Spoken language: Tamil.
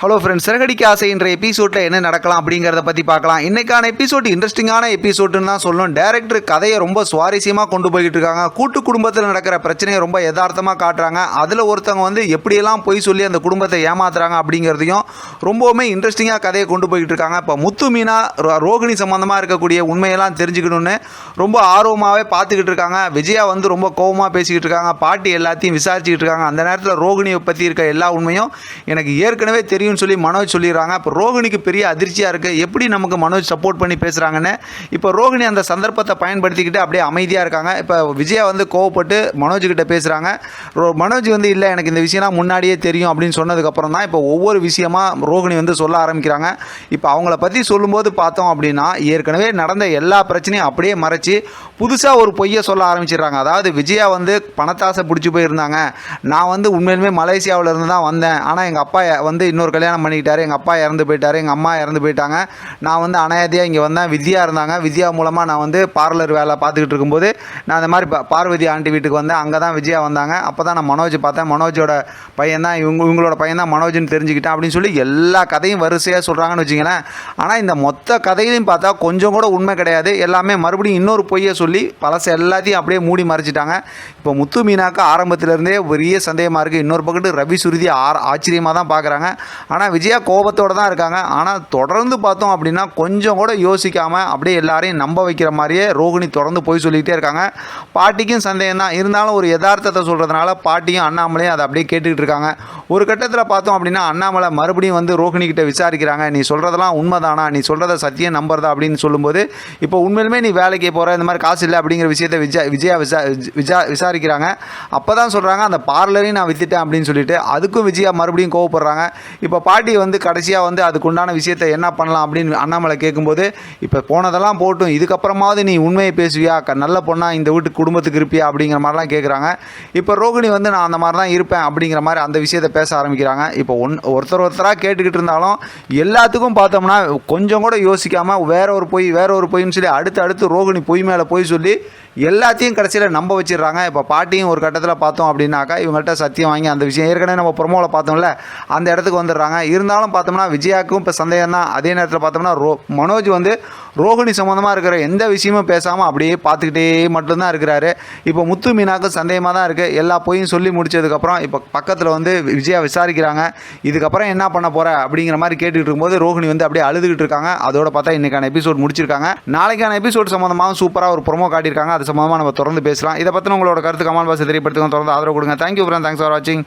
ஹலோ ஃப்ரெண்ட்ஸ் சிறகடிக்க ஆசை என்ற எபிசோடில் என்ன நடக்கலாம் அப்படிங்கிறத பற்றி பார்க்கலாம். இன்றைக்கான எபிசோட் இன்ட்ரெஸ்டிங்கான எபிசோடுன்னு தான் சொல்லணும். டேரக்டர் கதையை ரொம்ப சுவாரஸ்யமாக கொண்டு போய்கிட்டு இருக்காங்க. கூட்டு குடும்பத்தில் நடக்கிற பிரச்சனையை ரொம்ப யதார்த்தமாக காட்டுறாங்க. அதில் ஒருத்தவங்க வந்து எப்படியெல்லாம் பொய் சொல்லி அந்த குடும்பத்தை ஏமாத்துறாங்க அப்படிங்கிறதையும் ரொம்பவுமே இன்ட்ரெஸ்டிங்காக கதையை கொண்டு போய்கிட்டு இருக்காங்க. இப்போ முத்து மீனா ரோகிணி சம்மந்தமாக இருக்கக்கூடிய உண்மையெல்லாம் தெரிஞ்சுக்கணுன்னு ரொம்ப ஆர்வமாகவே பார்த்துக்கிட்டு இருக்காங்க. விஜயா வந்து ரொம்ப கோவமாக பேசிக்கிட்டு இருக்காங்க. பாட்டி எல்லாத்தையும் விசாரிச்சுக்கிட்டு இருக்காங்க. அந்த நேரத்தில் ரோகிணியை பற்றி இருக்க எல்லா உண்மையும் எனக்கு ஏற்கனவே தெரியும். முடியும்னு சொல்லி மனோஜ் சொல்லிடுறாங்க. இப்போ ரோகிணிக்கு பெரிய அதிர்ச்சியாக இருக்குது எப்படி நமக்கு மனோஜ் சப்போர்ட் பண்ணி பேசுகிறாங்கன்னு இப்போ ரோகிணி அந்த சந்தர்ப்பத்தை பயன்படுத்திக்கிட்டு அப்படியே அமைதியாக இருக்காங்க. இப்போ விஜயா வந்து கோவப்பட்டு மனோஜ் கிட்ட பேசுகிறாங்க ரோ மனோஜ் வந்து இல்லை எனக்கு இந்த விஷயம்லாம் முன்னாடியே தெரியும் அப்படின்னு சொன்னதுக்கப்புறம் தான் இப்போ ஒவ்வொரு விஷயமாக ரோகிணி வந்து சொல்ல ஆரம்பிக்கிறாங்க. இப்போ அவங்கள பற்றி சொல்லும்போது பார்த்தோம் அப்படின்னா ஏற்கனவே நடந்த எல்லா பிரச்சனையும் அப்படியே மறைச்சி புதுசாக ஒரு பொய்யை சொல்ல ஆரம்பிச்சிடுறாங்க. அதாவது விஜயா வந்து பணத்தாசை பிடிச்சி போயிருந்தாங்க. நான் வந்து உண்மையிலுமே மலேசியாவில் இருந்து தான் வந்தேன். ஆனால் எங்கள் அப்பா வந்து இன்னொரு கல்யாணம் பண்ணிக்கிட்டாரு எங்கள் அப்பா இறந்து போயிட்டார் எங்கள் அம்மா இறந்து போயிட்டாங்க. நான் வந்து அனாயதியாக இங்கே வந்தேன். வித்யா இருந்தாங்க. வித்யா மூலமாக நான் வந்து பார்லர் வேலை பார்த்துக்கிட்டு இருக்கும்போது நான் அந்த மாதிரி பார்வதி ஆண்டி வீட்டுக்கு வந்தேன். அங்கே தான் விஜயா வந்தாங்க. அப்போ தான் நான் மனோஜ் பார்த்தேன். மனோஜோட பையன் தான் இவங்க இவங்களோட பையன் தான் மனோஜ்னு தெரிஞ்சுக்கிட்டேன் அப்படின்னு சொல்லி எல்லா கதையும் வரிசையாக சொல்கிறாங்கன்னு வச்சுங்களேன் ஆனால் இந்த மொத்த கதையிலையும் பார்த்தா கொஞ்சம் கூட உண்மை கிடையாது. எல்லாமே மறுபடியும் இன்னொரு பொய்யை சொல்லி பழச எல்லாத்தையும் அப்படியே மூடி மறைச்சிட்டாங்க. இப்போ முத்து மீனாக்கு ஆரம்பத்திலேருந்தே பெரிய சந்தேகமாக இருக்குது இன்னொரு பக்கத்து ரவி சுருதி ஆர் ஆச்சரியமாக தான் பார்க்குறாங்க ஆனால் விஜயா கோபத்தோடு தான் இருக்காங்க. ஆனால் தொடர்ந்து பார்த்தோம் அப்படின்னா கொஞ்சம் கூட யோசிக்காமல் அப்படியே எல்லாரையும் நம்ப வைக்கிற மாதிரியே ரோகிணி தொடர்ந்து போய் சொல்லிக்கிட்டே இருக்காங்க. பாட்டிக்கும் சந்தேகம் தான். இருந்தாலும் ஒரு யதார்த்தத்தை சொல்கிறதுனால பாட்டியும் அண்ணாமலையும் அதை அப்படியே கேட்டுக்கிட்டு இருக்காங்க. ஒரு கட்டத்தில் பார்த்தோம் அப்படின்னா அண்ணாமலை மறுபடியும் வந்து ரோகிணி கிட்ட விசாரிக்கிறாங்க. நீ சொல்கிறதெல்லாம் உண்மைதானா? நீ சொல்கிறத சத்தியம் நம்புறதா அப்படின்னு சொல்லும்போது இப்போ உண்மையிலுமே நீ வேலைக்கு போகிற இந்த மாதிரி காசு இல்லை அப்படிங்கிற விஷயத்தை விஜயா விஜயா விசா விஜா விசாரிக்கிறாங்க. அப்போ தான் சொல்கிறாங்க அந்த பார்லரையும் நான் வித்துட்டேன் அப்படின்னு சொல்லிட்டு அதுக்கும் விஜயா மறுபடியும் கோவப்படுறாங்க. இப்போ பாட்டி வந்து கடைசியாக வந்து அதுக்குண்டான விஷயத்தை என்ன பண்ணலாம் அப்படின்னு அண்ணாமலை கேட்கும்போது இப்போ போனதெல்லாம் போட்டும் இதுக்கப்புறமாவது நீ உண்மையை பேசுவியா? க- நல்ல பொண்ணா இந்த வீட்டுக்கு குடும்பத்துக்கு இருப்பியா? அப்படிங்கிற மாதிரிலாம் கேட்குறாங்க இப்போ ரோகிணி வந்து நான் அந்த மாதிரி தான் இருப்பேன் அப்படிங்கிற மாதிரி அந்த விஷயத்தை பேச ஆரம்பிக்கிறாங்க. இப்போ ஒன் ஒருத்தர் ஒருத்தராக கேட்டுக்கிட்டு இருந்தாலும் எல்லாத்துக்கும் பார்த்தோம்னா கொஞ்சம் கூட யோசிக்காமல் வேற ஒரு பொய் வேற ஒரு பொய்ன்னு சொல்லி அடுத்து அடுத்து ரோகிணி பொய் மேலே பொய் சொல்லி எல்லாத்தையும் கடைசியில் நம்ப வச்சிடுறாங்க. இப்போ பாட்டியும் ஒரு கட்டத்தில் பார்த்தோம் அப்படின்னாக்கா இவங்கள்ட்ட சத்தியம் வாங்கி அந்த விஷயம் ஏற்கனவே நம்ம ப்ரொமோவில் பார்த்தோம்ல அந்த இடத்துக்கு வந்துடுறாங்க. இருந்தாலும் பார்த்தோம்னா விஜயாவுக்கும் இப்போ சந்தேகம் தான் அதே நேரத்தில் பார்த்தோம்னா ரோ மனோஜ் வந்து ரோகிணி சம்மந்தமாக இருக்கிற எந்த விஷயமும் பேசாமல் அப்படியே பார்த்துக்கிட்டே மட்டும்தான் இருக்கிறாரு. இப்போ முத்து மீனாக்கும் சந்தேகமாக தான் இருக்குது எல்லா பொய்யும் சொல்லி முடிச்சதுக்கப்புறம் இப்போ பக்கத்தில் வந்து விஜயா விசாரிக்கிறாங்க. இதுக்கப்புறம் என்ன பண்ண போகிற அப்படிங்கிற மாதிரி கேட்டுக்கிட்டு இருக்கும்போது ரோகிணி வந்து அப்படியே அழுதுகிட்டு இருக்காங்க. அதோட பார்த்தா இன்னைக்கான எபிசோட் முடிச்சிருக்காங்க. நாளைக்கான எபிசோட் சம்மந்தமாக சூப்பராக ஒரு ப்ரோமோ காட்டியிருக்காங்க. அது சம்மந்தமாக நம்ம தொடர்ந்து பேசலாம். இதை பற்றின உங்களோட கருத்து கமல் பாஸ் தெரியப்படுத்துங்க. தொடர்ந்து ஆதரவு கொடுங்க. தேங்க்யூ ஃப்ரெண்ட் தேங்க்ஸ் ஃபார் வாட்சிங்